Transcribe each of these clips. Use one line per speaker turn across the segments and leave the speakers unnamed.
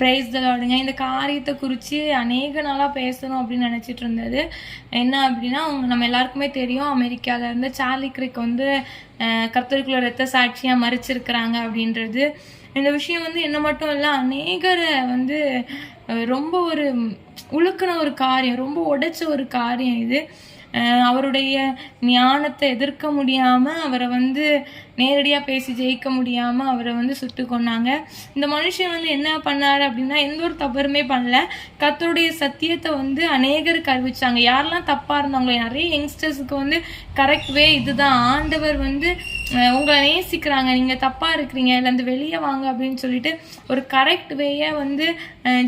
Price தலாடுங்க இந்த காரியத்தை குறித்து அநேக நாளாக பேசணும் அப்படின்னு நினச்சிட்டு இருந்தது. என்ன அப்படின்னா அவங்க நம்ம எல்லாருக்குமே தெரியும் அமெரிக்காவில் இருந்து சார்லி கிரிக் வந்து கர்த்தருக்குள்ள ரத்த சாட்சியாக மறிச்சிருக்கிறாங்க அப்படின்றது. இந்த விஷயம் வந்து என்ன மட்டும் இல்லை அநேகரை வந்து ரொம்ப ஒரு உழுக்கின ஒரு காரியம் ரொம்ப உடைச்ச ஒரு காரியம் இது. அவருடைய ஞானத்தை எதிர்க்க முடியாமல் அவரை வந்து நேரடியாக பேசி ஜெயிக்க முடியாமல் அவரை வந்து சுட்டு கொன்னாங்க. இந்த மனுஷன் வந்து என்ன பண்ணார் அப்படின்னா எந்த ஒரு தவறுமே பண்ணல. கத்தருடைய சத்தியத்தை வந்து அநேகருக்கு அறிவிச்சாங்க. யாரெல்லாம் தப்பாக இருந்தாங்களோ நிறைய யங்ஸ்டர்ஸுக்கு வந்து கரெக்ட் வே இதுதான். ஆண்டவர் வந்து உங்களை நேசிக்கிறாங்க நீங்கள் தப்பாக இருக்கிறீங்க இதுலேருந்து வெளியே வாங்க அப்படின்னு சொல்லிட்டு ஒரு கரெக்ட் வேயை வந்து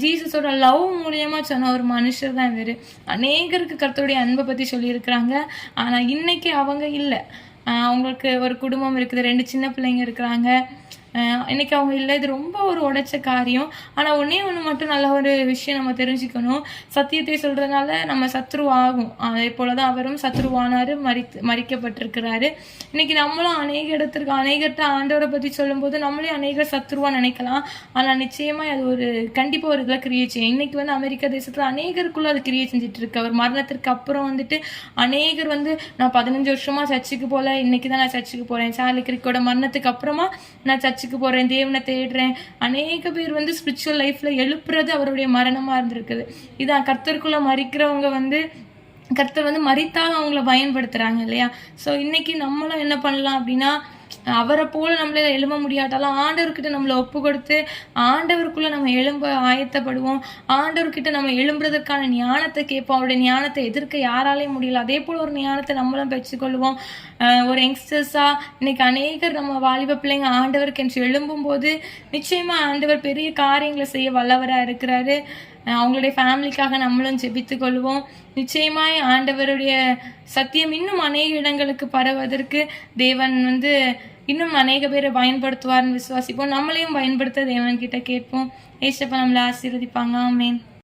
ஜீசஸோட லவ் மூலியமாக சொன்ன ஒரு மனுஷர் தான் இவர். அநேகருக்கு கருத்துடைய அன்பை பற்றி சொல்லியிருக்கிறாங்க. ஆனால் இன்றைக்கி அவங்க இல்லை. அவங்களுக்கு ஒரு குடும்பம் இருக்குது ரெண்டு சின்ன பிள்ளைங்க இருக்கிறாங்க. இன்றைக்கி இன்னைக்கு அவங்க இல்லை இது ரொம்ப ஒரு உடைச்ச காரியம். ஆனால் ஒன்றே ஒன்று மட்டும் நல்ல ஒரு விஷயம் நம்ம தெரிஞ்சுக்கணும். சத்தியத்தை சொல்கிறதுனால நம்ம சத்ருவாகும். அதே போல தான் அவரும் சத்ருவானார் மறி மறிக்கப்பட்டிருக்கிறாரு. இன்னைக்கு நம்மளும் அநேக இடத்திற்கு அநேகர்கிட்ட ஆண்டவரை பற்றி சொல்லும்போது நம்மளே அநேகர் சத்ருவாக நினைக்கலாம். ஆனால் நிச்சயமாக அது ஒரு கண்டிப்பாக ஒரு இதில் கிரியேட் செய்யும். இன்றைக்கி வந்து அமெரிக்கா தேசத்தில் அநேகருக்குள்ளே அது கிரியேட் செஞ்சுட்டு இருக்கு அவர் மரணத்திற்கு அப்புறம் வந்துட்டு அநேகர் வந்து நான் பதினஞ்சு வருஷமாக சர்ச்சுக்கு போல இன்னைக்கு தான் நான் சர்ச்சுக்கு போகிறேன் சார்லி கிரிக்கோட மரணத்துக்கு அப்புறமா நான் சர்ச்சுக்கு போறேன் தேவனை தேடுறேன். அநேக பேர் வந்து ஸ்பிரிச்சுவல் லைஃப்பில் எழுப்புறது அவருடைய மரணமா இருந்திருக்குது. இதான் கர்த்தருக்குள்ள மறிக்கிறவங்க வந்து கர்த்தர் வந்து மறித்தாலும் அவங்கள பயன்படுத்துறாங்க இல்லையா? ஸோ இன்னைக்கு நம்மளும் என்ன பண்ணலாம் அப்படின்னா அவரை போல நம்மள எழும்ப முடியாட்டாலும் ஆண்டவர்கிட்ட நம்மளை ஒப்பு கொடுத்து ஆண்டவருக்குள்ள நம்ம எழும்ப ஆயத்தப்படுவோம். ஆண்டவர்கிட்ட நம்ம எழும்புறதுக்கான ஞானத்தை கேட்போம். அவருடைய ஞானத்தை எதிர்க்க யாராலையும் முடியல. அதே போல ஒரு ஞானத்தை நம்மளும் பெற்றுக்கொள்வோம். ஒரு யங்ஸ்டர்ஸா இன்னைக்கு அநேகர் நம்ம வாலிப பிள்ளைங்க ஆண்டவருக்கு என்று எழும்பும் போது நிச்சயமா ஆண்டவர் பெரிய காரியங்களை செய்ய வல்லவரா இருக்கிறாரு. அவங்களுடைய ஃபேமிலிக்காக நம்மளும் ஜெபித்து கொள்வோம். நிச்சயமாய் ஆண்டவருடைய சத்தியம் இன்னும் அநேக இடங்களுக்கு பரவதற்கு தேவன் வந்து இன்னும் அநேக பேரை பயன்படுத்துவார்னு விசுவாசிப்போம். நம்மளையும் பயன்படுத்த தேவன் கிட்ட கேட்போம். ஏசப்பா நம்மளை ஆசீர்வதிப்பாங்க. ஆமேன்.